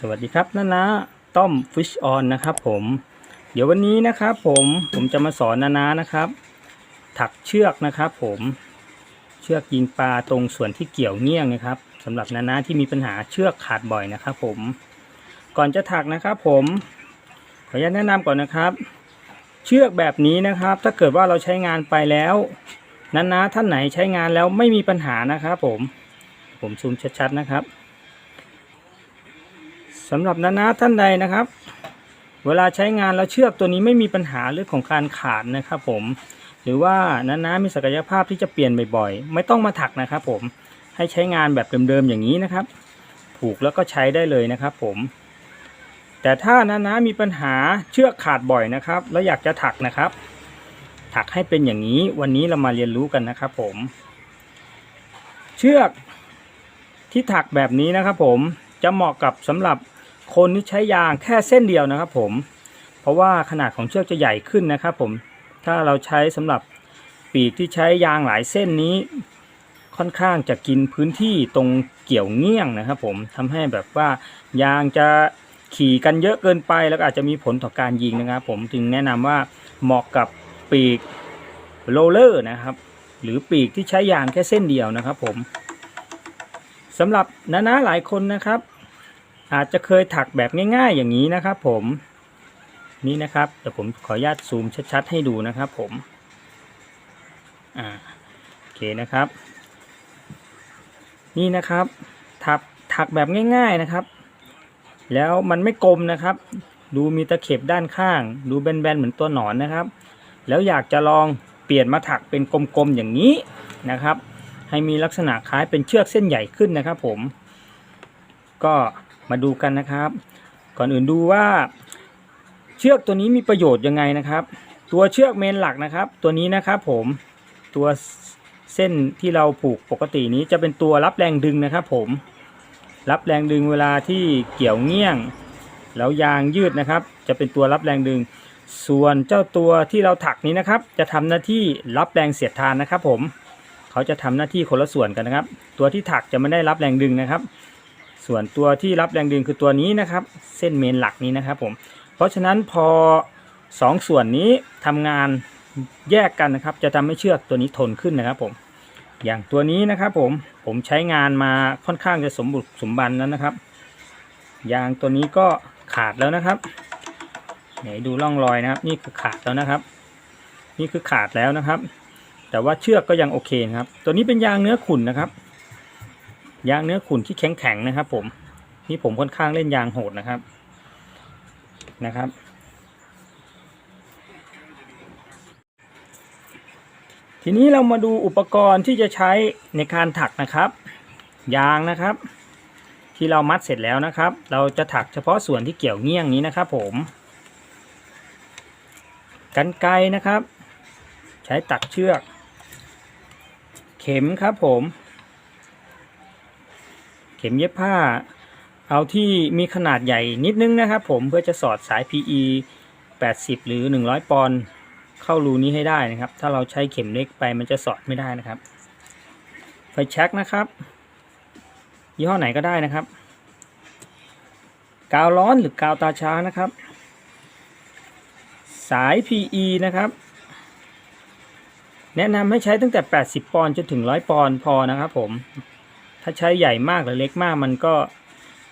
สวัสดีครับนานาต้อมฟิชออนนะครับผมเดี๋ยววันนี้นะครับผมผมจะมาสอนนานานะครับ ถักเชือกนะครับ ผมเชือกยิงปลาตรงส่วนที่เกี่ยวเงี้ยงนะครับสำหรับนานาที่มีปัญหาเชือกขาดบ่อยนะครับผมก่อนจะถักนะครับ ผมขออนุญาตแนะนำก่อนนะครับ เชือกแบบนี้นะครับ ถ้าเกิดว่าเราใช้งานไปแล้วนานาท่านไหนใช้งานแล้วไม่มีปัญหานะครับ ผมผมซูมชัดๆนะครับ สำหรับนานาท่านใดนะครับ เวลาใช้งานแล้วเชือกตัวนี้ไม่มีปัญหาเรื่องของการขาดนะครับผมหรือว่านานามีศักยภาพที่จะเปลี่ยนบ่อยๆ ไม่ต้องมาถักนะครับผมให้ใช้งานแบบเดิมๆอย่างนี้นะครับ ผูกแล้วก็ใช้ได้เลยนะครับผมแต่ถ้านานามีปัญหาเชือกขาดบ่อยนะครับ แล้วอยากจะถักนะครับ ถักให้เป็นอย่างนี้วันนี้เรามาเรียนรู้กันนะครับผม เชือกที่ถักแบบนี้นะครับผมจะเหมาะกับสำหรับ คนที่ใช้ยางแค่เส้นเดียวนะครับผม เพราะว่าขนาดของเชือกจะใหญ่ขึ้นนะครับผม ถ้าเราใช้สำหรับปีกที่ใช้ยางหลายเส้นนี้ค่อนข้างจะกินพื้นที่ตรงเกี่ยวเงี้ยงนะครับผมทำให้แบบว่ายางจะขี่กันเยอะเกินไปแล้วอาจจะมีผลต่อการยิงนะครับ ผมจึงแนะนำว่าเหมาะกับปีกโรลเลอร์นะครับ หรือปีกที่ใช้ยางแค่เส้นเดียวนะครับผมสำหรับน้าๆหลายคนนะครับ อาจจะเคยถักแบบง่ายๆอย่างนี้นะครับผมนี่นะครับเดี๋ยวผมขออนุญาตซูมชัดๆให้ดูนะครับผมอ่าโอเคนะครับ นี่นะครับถักถักแบบง่าย ๆนะครับ แล้วมันไม่กลมนะครับ ดูมีตะเข็บด้านข้าง ดูแบนๆเหมือนตัวหนอนนะครับ แล้วอยากจะลองเปลี่ยนมาถักเป็นกลมๆอย่างนี้นะครับ ให้มีลักษณะคล้ายเป็นเชือกเส้นใหญ่ขึ้นนะครับ ผม ก็ มาดูกันนะครับ ก่อนอื่นดูว่าเชือกตัวนี้มีประโยชน์ยังไงนะครับ ตัวเชือกเมนหลักนะครับ ตัวนี้นะครับผมตัวเส้นที่เราผูกปกตินี้จะเป็นตัวรับแรงดึงนะครับผมรับแรงดึงเวลาที่เกี่ยวเงี้ยง แล้วยางยืดนะครับ จะเป็นตัวรับแรงดึง ส่วนเจ้าตัวที่เราถักนี้นะครับ จะทำหน้าที่รับแรงเสียดทานนะครับ ผมเขาจะทำหน้าที่คนละส่วนกันนะครับ ตัวที่ถักจะไม่ได้รับแรงดึงนะครับ ส่วนตัวที่รับแรงดึงคือตัวนี้นะครับ เส้นเมนหลักนี้นะครับผม เพราะฉะนั้นพอสองส่วนนี้ทำงานแยกกันนะครับ จะทำให้เชือกตัวนี้ทนขึ้นนะครับผม อย่างตัวนี้นะครับผม ผมใช้งานมาค่อนข้างจะสมบุกสมบันแล้วนะครับ ยางตัวนี้ก็ขาดแล้วนะครับ ไหนดูร่องรอยนะครับ นี่คือขาดแล้วนะครับ นี่คือขาดแล้วนะครับ แต่ว่าเชือกก็ยังโอเคนะครับ ตัวนี้เป็นยางเนื้อขุ่นนะครับ ยางเนื้อขุ่นที่แข็งแข็งๆนะครับ ผมนี่ผมค่อนข้างเล่นยางโหดนะครับนะครับ ทีนี้เรามาดูอุปกรณ์ที่จะใช้ในการถักนะครับ ยางนะครับ ที่เรามัดเสร็จแล้วนะครับ เราจะถักเฉพาะส่วนที่เกี่ยวเงี้ยงนี้นะครับ ผมกันไกนะครับ ใช้ตัดเชือก เข็มครับผม ข็มเย็บผ้า เอาที่มีขนาดใหญ่นิดนึงนะครับผมเพื่อจะสอดสาย PE 80 หรือ 100 ปอนด์เข้ารูนี้ให้ได้นะครับ ถ้าเราใช้เข็มเล็กไปมันจะสอดไม่ได้นะครับ ไฟแช็กนะครับ ยี่ห้อไหนก็ได้นะครับ กาวร้อนหรือกาวตาช้างนะครับ สาย PE นะครับ แนะนำให้ใช้ตั้งแต่ 80 ปอนด์จนถึง 100 ปอนด์พอนะครับผม ถ้าใช้ใหญ่มากหรือเล็กมากมันก็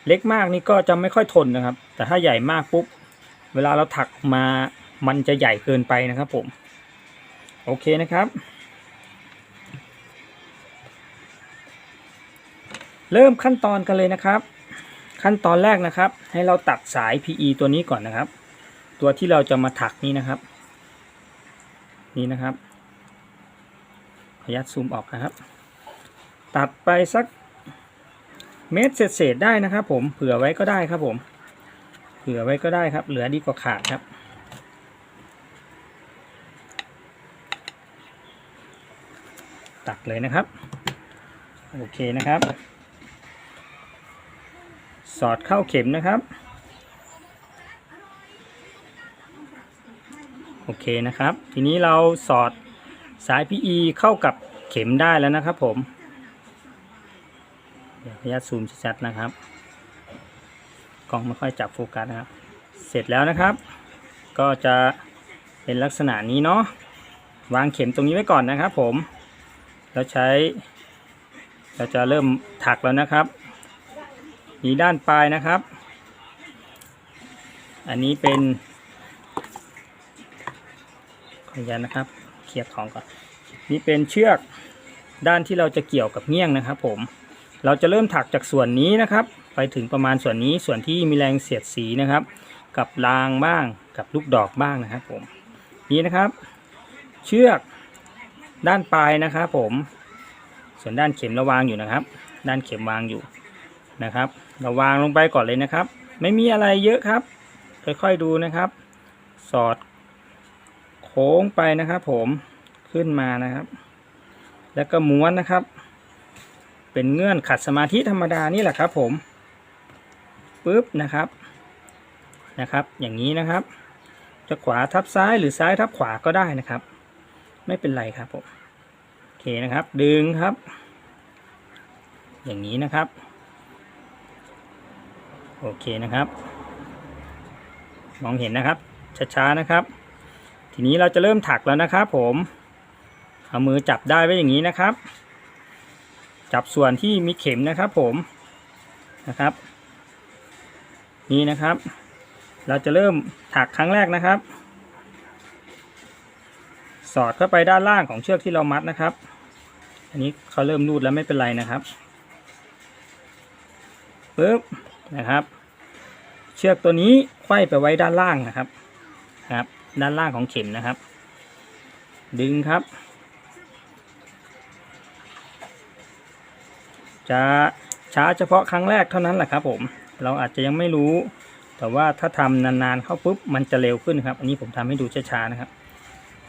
เล็กมากนี่ก็จะไม่ค่อยทนนะครับ แต่ถ้าใหญ่มากปุ๊บเวลาเราถักมามันจะใหญ่เกินไปนะครับผม โอเคนะครับ เริ่มขั้นตอนกันเลยนะครับ ขั้นตอนแรกนะครับ ให้เราตัดสาย PE ตัวนี้ก่อนนะครับ ตัวที่เราจะมาถักนี่นะครับ นี่นะครับขออนุญาตซูมออกนะครับ ตัดไปสัก เมตรเศษๆได้นะครับผมเผื่อไว้ก็ได้ครับผม เผื่อไว้ก็ได้ครับ เหลือดีกว่าขาดครับ ตัดเลยนะครับ โอเคนะครับ สอดเข้าเข็มนะครับ โอเคนะครับ ทีนี้เราสอดสาย PE เข้ากับเข็มได้แล้วนะครับผม ออนุญาตซูมชัดๆนะครับ กล้องไม่ค่อยจับโฟกัสนะครับ เสร็จแล้วนะครับ ก็จะเป็นลักษณะนี้เนาะ วางเข็มตรงนี้ไว้ก่อนนะครับผม แล้วใช้ เราจะเริ่มถักแล้วนะครับ มีด้านปลายนะครับ อันนี้เป็น ขออนุญาตนะครับ เคลียร์ของก่อน นี่เป็นเชือกด้านที่เราจะเกี่ยวกับเงี้ยงนะครับผม เราจะเริ่มถักจากส่วนนี้นะครับ ไปถึงประมาณส่วนนี้ส่วนที่มีแรงเสียดสีนะครับ กับรางบ้างกับลูกดอกบ้างนะครับผมนี่นะครับ เชือกด้านปลายนะครับผมส่วนด้านเข็มเราวางอยู่นะครับ ด้านเข็มวางอยู่นะครับ เราวางลงไปก่อนเลยนะครับ ไม่มีอะไรเยอะครับ ค่อยๆดูนะครับ สอดโค้งไปนะครับ ผมขึ้นมานะครับ แล้วก็ม้วนนะครับ เป็นเงื่อนขัดสมาธิธรรมดานี่แหละครับผมปึ๊บนะครับนะครับ อย่างนี้นะครับ จะขวาทับซ้ายหรือซ้ายทับขวาก็ได้นะครับ ไม่เป็นไรครับผมโอเคนะครับ ดึงครับ อย่างนี้นะครับ โอเคนะครับ มองเห็นนะครับช้าๆนะครับ ทีนี้เราจะเริ่มถักแล้วนะครับ ผมเอามือจับได้ไว้อย่างนี้นะครับ จับส่วนที่มีเข็มนะครับผมนะครับ นี่นะครับ เราจะเริ่มถักครั้งแรกนะครับ สอดเข้าไปด้านล่างของเชือกที่เรามัดนะครับ อันนี้เขาเริ่มรูดแล้วไม่เป็นไรนะครับปึ๊บนะครับ เชือกตัวนี้ไขว้ไปไว้ด้านล่างนะครับครับ ด้านล่างของเข็มนะครับ ดึงครับ จะช้าเฉพาะครั้งแรกเท่านั้นแหละครับผมเราอาจจะยังไม่รู้ แต่ว่าถ้าทำนานๆเข้าปุ๊บมันจะเร็วขึ้นครับ อันนี้ผมทำให้ดูช้าๆนะครับ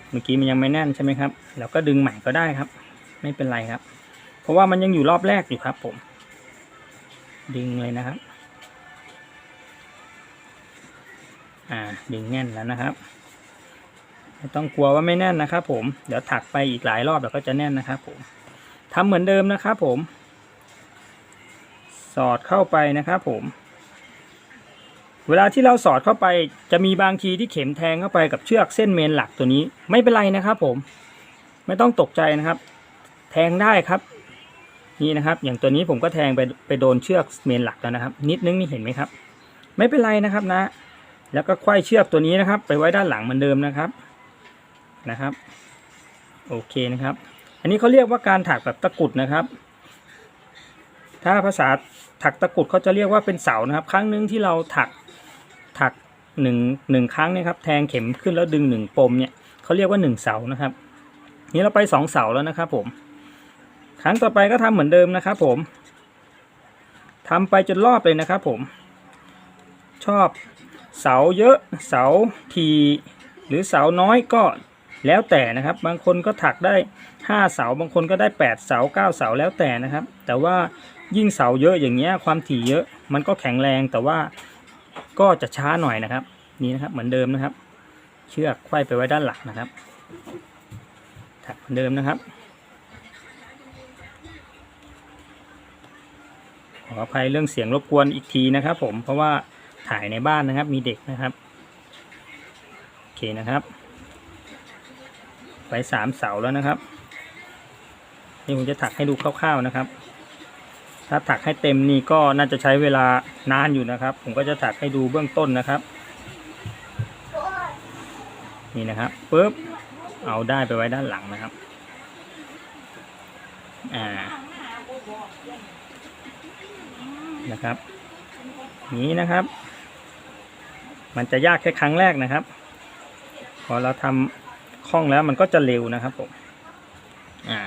เมื่อกี้มันยังไม่แน่นใช่ไหมครับเราก็ดึงใหม่ก็ได้ครับ ไม่เป็นไรครับ เพราะว่ามันยังอยู่รอบแรกอยู่ครับ ผม ดึงเลยนะครับ อ่าดึงแน่นแล้วนะครับไม่ต้องกลัวว่าไม่แน่นนะครับ ผมเดี๋ยวถักไปอีกหลายรอบเดี๋ยวก็จะแน่นนะครับ ผมทำเหมือนเดิมนะครับ ผม สอดเข้าไปนะครับผม เวลาที่เราสอดเข้าไปจะมีบางทีที่เข็มแทงเข้าไปกับเชือกเส้นเมนหลักตัวนี้ ไม่เป็นไรนะครับผม ไม่ต้องตกใจนะครับ แทงได้ครับ นี่นะครับ อย่างตัวนี้ผมก็แทงไปไปโดนเชือกเมนหลักแล้วนะครับ นิดนึงนี่เห็นไหมครับ ไม่เป็นไรนะครับนะ แล้วก็ไขว้เชือกตัวนี้นะครับ ไปไว้ด้านหลังเหมือนเดิมนะครับนะครับ โอเคนะครับ อันนี้เขาเรียกว่าการถักแบบตะกุดนะครับ ถ้าภาษาถักตะกรุดเขาจะเรียกว่าเป็นเสานะครับ ครั้งหนึ่งที่เราถักถักหนึ่งหนึ่งครั้งเนี่ยครับแทงเข็มขึ้นแล้วดึงหนึ่งปมเนี่ยเขาเรียกว่าหนึ่งเสานะครับ นี่เราไปสองเสาแล้วนะครับผม ครั้งต่อไปก็ทำเหมือนเดิมนะครับผมทำไปจนรอบเลยนะครับผม ชอบเสาเยอะเสาทีหรือเสาน้อยก็แล้วแต่นะครับ บางคนก็ถักได้ห้าเสาบางคนก็ได้แปดเสาเก้าเสาแล้วแต่นะครับ แต่ว่า ยิ่งเสาเยอะอย่างเงี้ยความถี่เยอะมันก็แข็งแรงแต่ว่าก็จะช้าหน่อยนะครับ นี่นะครับเหมือนเดิมนะครับ เชือกไขว้ไปไว้ด้านหลังนะครับถักเหมือนเดิมนะครับ ขออภัยเรื่องเสียงรบกวนอีกทีนะครับ ผมเพราะว่าถ่ายในบ้านนะครับ มีเด็กนะครับโอเคนะครับ ไปสามเสาแล้วนะครับนี่ผมจะถักให้ดูคร่าวๆนะครับ ถ้าถักให้เต็มนี่ก็น่าจะใช้เวลานานอยู่นะครับ ผมก็จะถักให้ดูเบื้องต้นนะครับ นี่นะครับปุ๊บเอาได้ไปไว้ด้านหลังนะครับ อ่า นะครับ นี้นะครับ มันจะยากแค่ครั้งแรกนะครับ พอเราทำคล่องแล้วมันก็จะเร็วนะครับผม อ่า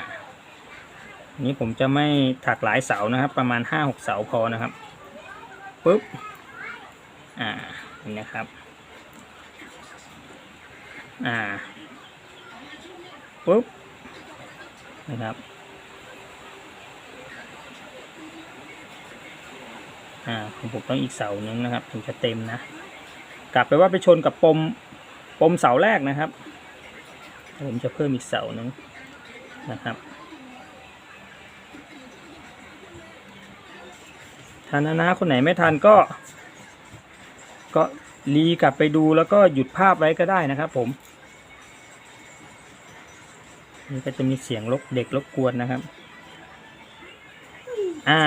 นี้ผมจะไม่ถักหลายเสานะครับ ประมาณห้าหกเสาพอนะครับปุ๊บอ่านี่นะครับอ่าปุ๊บนะครับอ่าของผมต้องอีกเสาหนึงนะครับถึงจะเต็มนะ กลับไปว่าไปชนกับปมปมเสาแรกนะครับ ผมจะเพิ่มอีกเสาหนึงนะครับ ถ้านานาคนไหนไม่ทันก็ ก็รีกลับไปดูแล้วก็หยุดภาพไว้ก็ได้นะครับ ผม นี่ก็จะมีเสียงรบเด็กรบกวนนะครับ อ่า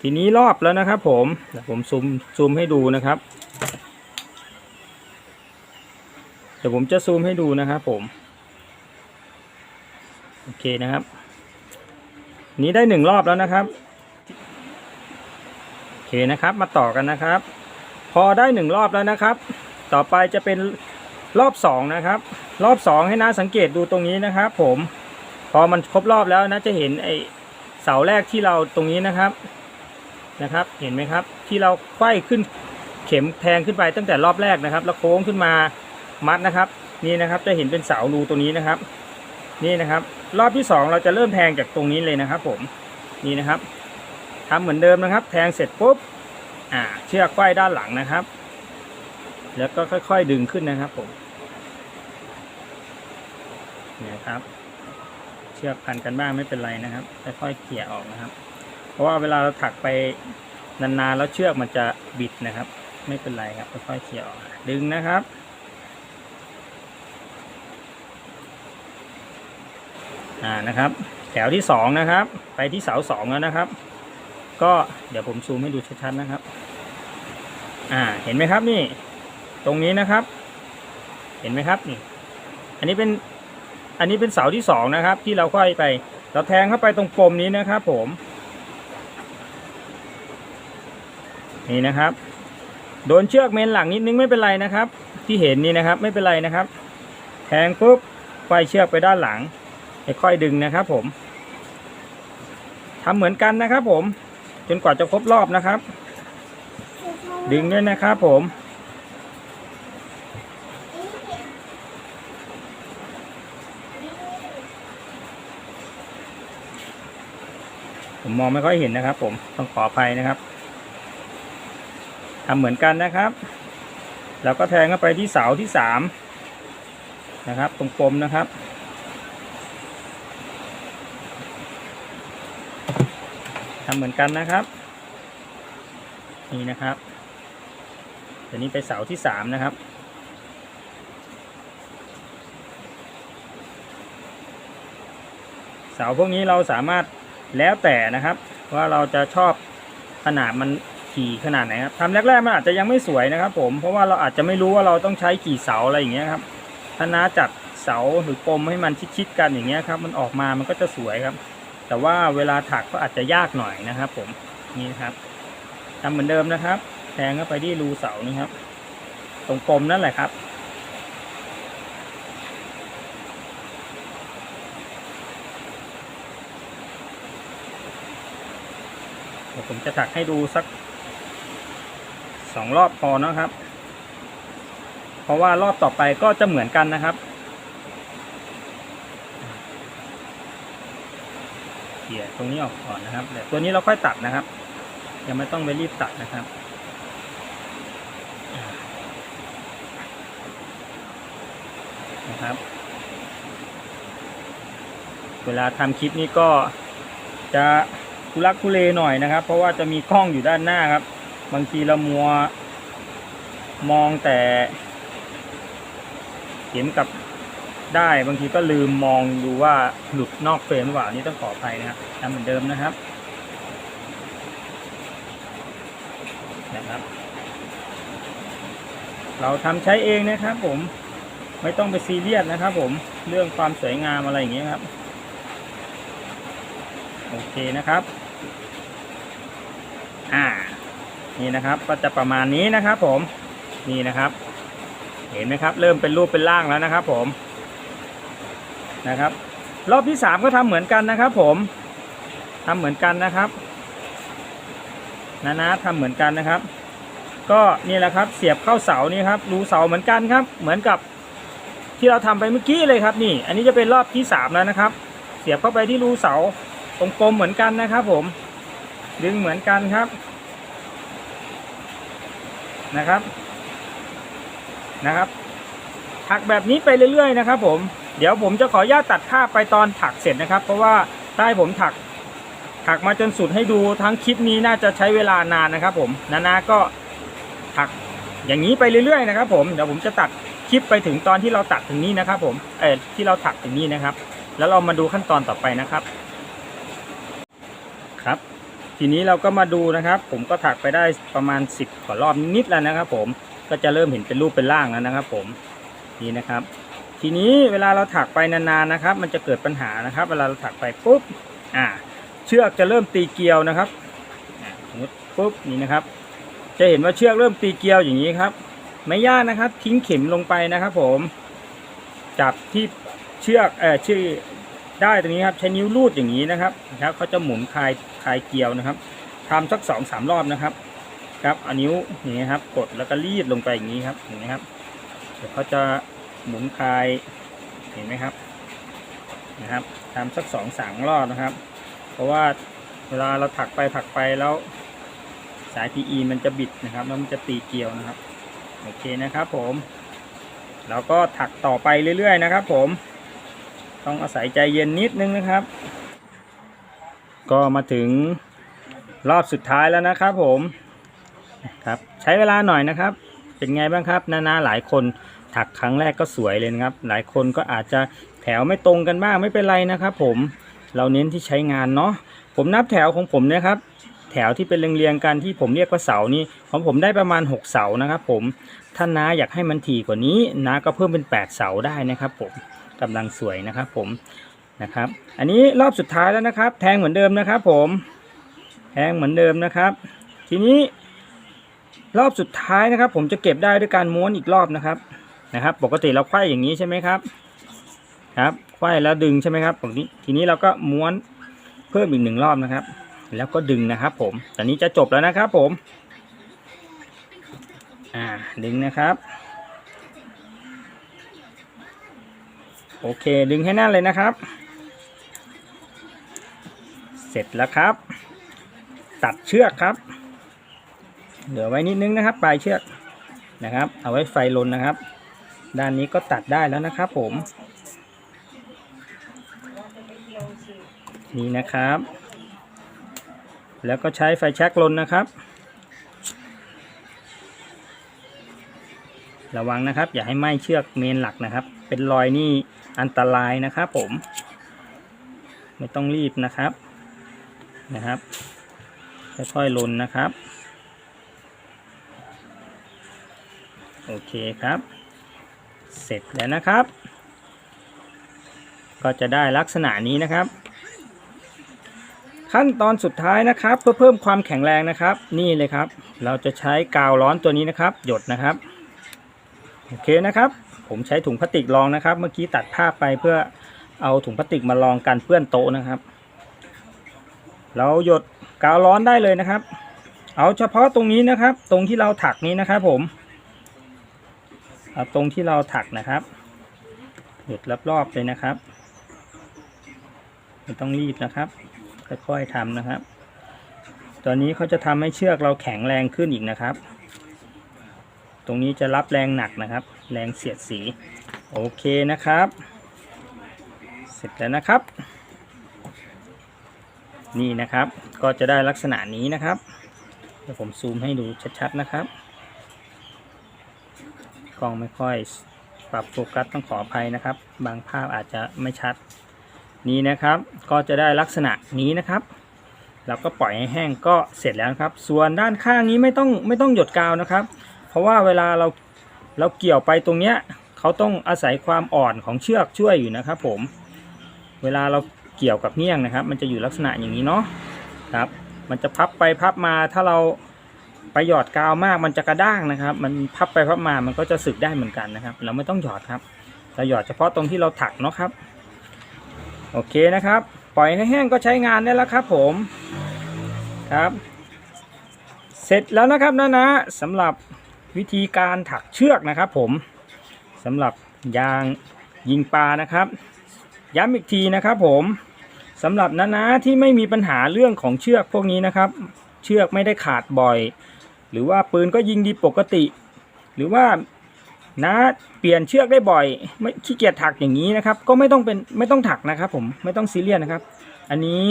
ทีนี้รอบแล้วนะครับ ผมเดี๋ยวผมซูมซูมให้ดูนะครับ เดี๋ยวผมจะซูมให้ดูนะครับ ผม โอเคนะครับ นี้ได้หนึ่งรอบแล้วนะครับโอเคนะครับมาต่อกันนะครับ พอได้หนึ่งรอบแล้วนะครับ ต่อไปจะเป็นรอบสองนะครับ รอบสองให้น้าสังเกตดูตรงนี้นะครับ ผมพอมันครบรอบแล้วนะจะเห็นไอเสาแรกที่เราตรงนี้นะครับนะครับ เห็นไหมครับ ที่เราไขว้ขึ้นเข็มแทงขึ้นไปตั้งแต่รอบแรกนะครับ แล้วโค้งขึ้นมามัดนะครับ นี่นะครับจะเห็นเป็นเสารูตรงนี้นะครับ นี่นะครับ รอบที่สองเราจะเริ่มแทงจากตรงนี้เลยนะครับ ผมนี่นะครับทำเหมือนเดิมนะครับ แทงเสร็จปุ๊บอ่าเชือกไขว้ด้านหลังนะครับ แล้วก็ค่อย ๆ ดึงขึ้นนะครับ ผมนี่ครับ เชือกพันกันบ้างไม่เป็นไรนะครับค่อยๆเขี่ยออกนะครับ เพราะว่าเวลาเราถักไปนานๆแล้วเชือกมันจะบิดนะครับ ไม่เป็นไรครับค่อยๆเขี่ยออกดึงนะครับ อ่านะครับ แถวที่สองนะครับ ไปที่เสาสองแล้วนะครับ ก็เดี๋ยวผมซูมให้ดูชัดๆนะครับ อ่าเห็นไหมครับนี่ ตรงนี้นะครับ เห็นไหมครับนี่ อันนี้เป็นอันนี้เป็นเสาที่สองนะครับ ที่เราค่อยไป เราแทงเข้าไปตรงปมนี้นะครับ ผม นี่นะครับ โดนเชือกเมนหลังนิดนึงไม่เป็นไรนะครับ ที่เห็นนี่นะครับ ไม่เป็นไรนะครับ แทงปุ๊บไขว้เชือกไปด้านหลัง ค่อยดึงนะครับผมทำเหมือนกันนะครับผม จนกว่าจะครบรอบนะครับ ดึงด้วยนะครับผมผมมองไม่ค่อยเห็นนะครับ ผมต้องขออภัยนะครับทำเหมือนกันนะครับ แล้วก็แทงเข้าไปที่เสาที่สามนะครับตรงปมนะครับ ทำเหมือนกันนะครับ นี่นะครับเดี๋ยวนี้ไปเสาที่สามนะครับเสาพวกนี้เราสามารถแล้วแต่นะครับ ว่าเราจะชอบขนาดมันขี่ขนาดไหนครับทำแรกๆมันอาจจะยังไม่สวยนะครับ ผมเพราะว่าเราอาจจะไม่รู้ว่าเราต้องใช้กี่เสาอะไรอย่างเงี้ยครับถ้าน้าจัดเสาหรือปมให้มันชิดๆกันอย่างเงี้ยครับ มันออกมามันก็จะสวยครับ แต่ว่าเวลาถักก็อาจจะยากหน่อยนะครับ ผมนี่นะครับทำเหมือนเดิมนะครับ แทงเข้าไปที่รูเสานี่ครับ ตรงปมนั่นแหละครับเดี๋ยวผมจะถักให้ดูสักสองรอบพอนะครับ เพราะว่ารอบต่อไปก็จะเหมือนกันนะครับเขี่ย ตรงนี้ออกก่อนนะครับแต่ตัวนี้เราค่อยตัดนะครับยังไม่ต้องไปรีบตัดนะครับนะครับ เวลาทำคลิปนี้ก็จะทุลักทุเลหน่อยนะครับ เพราะว่าจะมีกล้องอยู่ด้านหน้าครับ บางทีเรามัวมองแต่เข็มกับ ได้บางทีก็ลืมมองดูว่าหลุดนอกเฟรมหรือเปล่านนี่ต้องขออภัยนะครับทำเหมือนเดิมนะครับนะครับ เราทำใช้เองนะครับ ผมไม่ต้องไปซีเรียสนะครับ ผมเรื่องความสวยงามอะไรอย่างเงี้ยครับโอเคนะครับ อ่า นี่นะครับ ก็จะประมาณนี้นะครับ ผม นี่นะครับ เห็นไหมครับ เริ่มเป็นรูปเป็นร่างแล้วนะครับ ผม นะครับ รอบที่สามก็ทำเหมือนกันนะครับ ผมทำเหมือนกันนะครับนะนะทำเหมือนกันนะครับ ก็นี่แหละครับเสียบเข้าเสานี่ครับรูเสาเหมือนกันครับ เหมือนกับที่เราทำไปเมื่อกี้เลยครับ นี่ อันนี้จะเป็นรอบที่สามแล้วนะครับ เสียบเข้าไปที่รูเสาตรงกลมเหมือนกันนะครับ ผม ดึงเหมือนกันครับนะครับนะครับ ถักแบบนี้ไปเรื่อยๆนะครับผม เดี๋ยวผมจะขออนุญาตตัดภาพไปตอนถักเสร็จนะครับ เพราะว่าถ้าให้ผมถักถักมาจนสุดให้ดูทั้งคลิปนี้น่าจะใช้เวลานานนะครับผมนานาก็ถักอย่างนี้ไปเรื่อยๆนะครับ ผมเดี๋ยวผมจะตัดคลิปไปถึงตอนที่เราตัดถึงนี้นะครับ ผมเออที่เราถักถึงนี้นะครับ แล้วเรามาดูขั้นตอนต่อไปนะครับครับ ทีนี้เราก็มาดูนะครับ ผมก็ถักไปได้ประมาณ 10กว่ารอบนิดแล้วนะครับ ผมก็จะเริ่มเห็นเป็นรูปเป็นร่างแล้วนะครับ ผมนี่นะครับ ทีนี้เวลาเราถักไปนานๆนะครับ มันจะเกิดปัญหานะครับ เวลาเราถักไปปุ๊บอ่าเชือกจะเริ่มตีเกลียวนะครับสมมติปุ๊บนี่นะครับ จะเห็นว่าเชือกเริ่มตีเกลียวอย่างนี้ครับ ไม่ยากนะครับ ทิ้งเข็มลงไปนะครับผม จับที่เชือกเออชื่อได้ตรงนี้ครับใช้นิ้วลูดอย่างนี้นะครับนะครับเขาจะหมุนคลายคลายเกลียวนะครับทำสักสองสามรอบนะครับครับเอานิ้วอย่างนี้ครับ กดแล้วก็รีดลงไปอย่างนี้ครับเห็นไหมครับเดี๋ยวเขาจะ หมุนคลายเห็นไหมครับนะครับทำสักสองสามรอบนะครับ เพราะว่าเวลาเราถักไปถักไปแล้วสาย PE มันจะบิดนะครับแล้วมันจะตีเกลียวนะครับโอเคนะครับผมเราก็ถักต่อไปเรื่อยๆนะครับ ผม ต้องอาศัยใจเย็นนิดนึงนะครับ ก็มาถึงรอบสุดท้ายแล้วนะครับ ผมครับใช้เวลาหน่อยนะครับ เป็นไงบ้างครับนานาหลายคน ถักครั้งแรกก็สวยเลยนะครับ หลายคนก็อาจจะแถวไม่ตรงกันบ้างไม่เป็นไรนะครับผมเราเน้นที่ใช้งานเนาะผมนับแถวของผมเนะครับแถวที่เป็นเรียงๆกันที่ผมเรียกว่าเสานี่ของผมได้ประมาณ 6 เสานะครับผมถ้าน้าอยากให้มันถี่กว่านี้น้าก็เพิ่มเป็น 8 เสาได้นะครับผมกำลังสวยนะครับผมนะครับ อันนี้รอบสุดท้ายแล้วนะครับ แทงเหมือนเดิมนะครับผมแทงเหมือนเดิมนะครับ ทีนี้รอบสุดท้ายนะครับ ผมจะเก็บได้ด้วยการม้วนอีกรอบนะครับ นะครับ ปกติเราไขว้อย่างนี้ใช่ไหมครับ ครับไขว้แล้วดึงใช่ไหมครับปกติทีนี้เราก็ม้วนเพิ่มอีกหนึ่งรอบนะครับ แล้วก็ดึงนะครับ ผมตอนนี้จะจบแล้วนะครับ ผม อ่าดึงนะครับ โอเคดึงให้แน่นเลยนะครับ เสร็จแล้วครับ ตัดเชือกครับเหลือไว้นิดนึงนะครับ ปลายเชือกนะครับ เอาไว้ไฟลนนะครับ ด้านนี้ก็ตัดได้แล้วนะครับผม นี่นะครับ แล้วก็ใช้ไฟแช็กลนนะครับ ระวังนะครับ อย่าให้ไหม้เชือกเมนหลักนะครับ เป็นรอยนี่อันตรายนะครับผม ไม่ต้องรีบนะครับนะครับค่อยๆลนนะครับ โอเคครับ เสร็จแล้วนะครับ ก็จะได้ลักษณะนี้นะครับ ขั้นตอนสุดท้ายนะครับ เพื่อเพิ่มความแข็งแรงนะครับ นี่เลยครับ เราจะใช้กาวร้อนตัวนี้นะครับ หยดนะครับโอเคนะครับ ผมใช้ถุงพลาสติกรองนะครับ เมื่อกี้ตัดภาพไปเพื่อเอาถุงพลาสติกมาลองกันเปื้อนโต๊ะนะครับ เราหยดกาวร้อนได้เลยนะครับ เอาเฉพาะตรงนี้นะครับ ตรงที่เราถักนี้นะครับผม เอาตรงที่เราถักนะครับหยุดรอบๆเลยนะครับไม่ต้องรีบนะครับค่อยๆทำนะครับ ตอนนี้เขาจะทำให้เชือกเราแข็งแรงขึ้นอีกนะครับ ตรงนี้จะรับแรงหนักนะครับ แรงเสียดสี โอเคนะครับ เสร็จแล้วนะครับ นี่นะครับก็จะได้ลักษณะนี้นะครับ เดี๋ยวผมซูมให้ดูชัดๆนะครับ ล้องไม่ค่อยปรับโฟกัสต้องขออภัยนะครับ บางภาพอาจจะไม่ชัดนี้นะครับ ก็จะได้ลักษณะนี้นะครับเราก็ปล่อยให้แห้งก็เสร็จแล้วครับ ส่วนด้านข้างนี้ไม่ต้องไม่ต้องหยดกาวนะครับ เพราะว่าเวลาเราเราเกี่ยวไปตรงเนี้ยเขาต้องอาศัยความอ่อนของเชือกช่วยอยู่นะครับ ผม เวลาเราเกี่ยวกับเงี้ยงนะครับ มันจะอยู่ลักษณะอย่างนี้เนาะครับ มันจะพับไปพับมาถ้าเรา ไปหยอดกาวมากมันจะกระด้างนะครับ มันพับไปพับมามันก็จะสึกได้เหมือนกันนะครับ เราไม่ต้องหยอดครับเราหยอดเฉพาะตรงที่เราถักเนาะครับ โอเคนะครับ ปล่อยให้แห้งก็ใช้งานได้แล้วครับผมครับ เสร็จแล้วนะครับนะนะสำหรับวิธีการถักเชือกนะครับ ผมสำหรับยางยิงปลานะครับ ย้ำอีกทีนะครับ ผมสำหรับนะนะที่ไม่มีปัญหาเรื่องของเชือกพวกนี้นะครับ เชือกไม่ได้ขาดบ่อย หรือว่าปืนก็ยิงดีปกติ หรือว่านะเปลี่ยนเชือกได้บ่อย ไม่ขี้เกียจถักอย่างนี้นะครับ ก็ไม่ต้องเป็นไม่ต้องถักนะครับ ผมไม่ต้องซีเรียสนะครับ อันนี้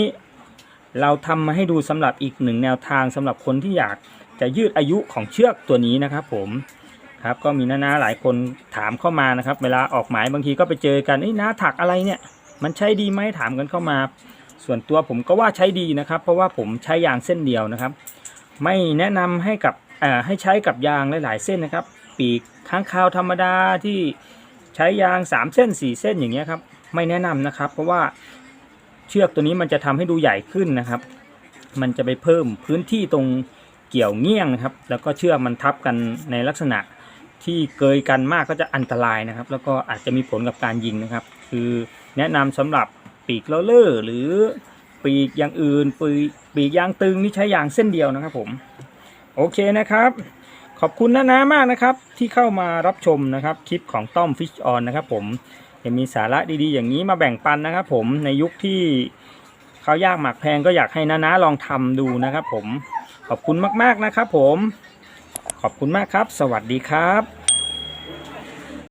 เราทำมาให้ดูสำหรับอีกหนึ่งแนวทางสำหรับคนที่อยากจะยืดอายุของเชือกตัวนี้นะครับ ผมครับก็มีน้าๆหลายคนถามเข้ามานะครับ เวลาออกหมายบางทีก็ไปเจอกันไอ้ยน้าถักอะไรเนี่ย มันใช้ดีไหมถามกันเข้ามา ส่วนตัวผมก็ว่าใช้ดีนะครับ เพราะว่าผมใช้ยางเส้นเดียวนะครับ ไม่แนะนำให้กับให้ใช้กับยางหลาย ๆ เส้นนะครับ ปีกค้างคาวธรรมดาที่ใช้ยาง 3 เส้น 4 เส้นอย่างเงี้ยครับไม่แนะนำนะครับ เพราะว่าเชือกตัวนี้มันจะทำให้ดูใหญ่ขึ้นนะครับ มันจะไปเพิ่มพื้นที่ตรงเกี่ยวเงี้ยงนะครับ แล้วก็เชือกมันทับกันในลักษณะที่เกยกันมากก็จะอันตรายนะครับ แล้วก็อาจจะมีผลกับการยิงนะครับ คือแนะนำสำหรับปีกโรเลอร์หรือปีกอย่างอื่นปีก ปีกยางตึงนี่ใช้ยางเส้นเดียวนะครับผมโอเคนะครับ ขอบคุณน้าๆมากนะครับ ที่เข้ามารับชมนะครับคลิปของต้อมฟิชออนนะครับผมยังมีสาระดีๆ อย่างนี้มาแบ่งปันนะครับ ผมในยุคที่เขายากหมากแพงก็อยากให้น้าๆลองทำดูนะครับ ผมขอบคุณมากๆนะครับ ผม ขอบคุณมากครับ สวัสดีครับ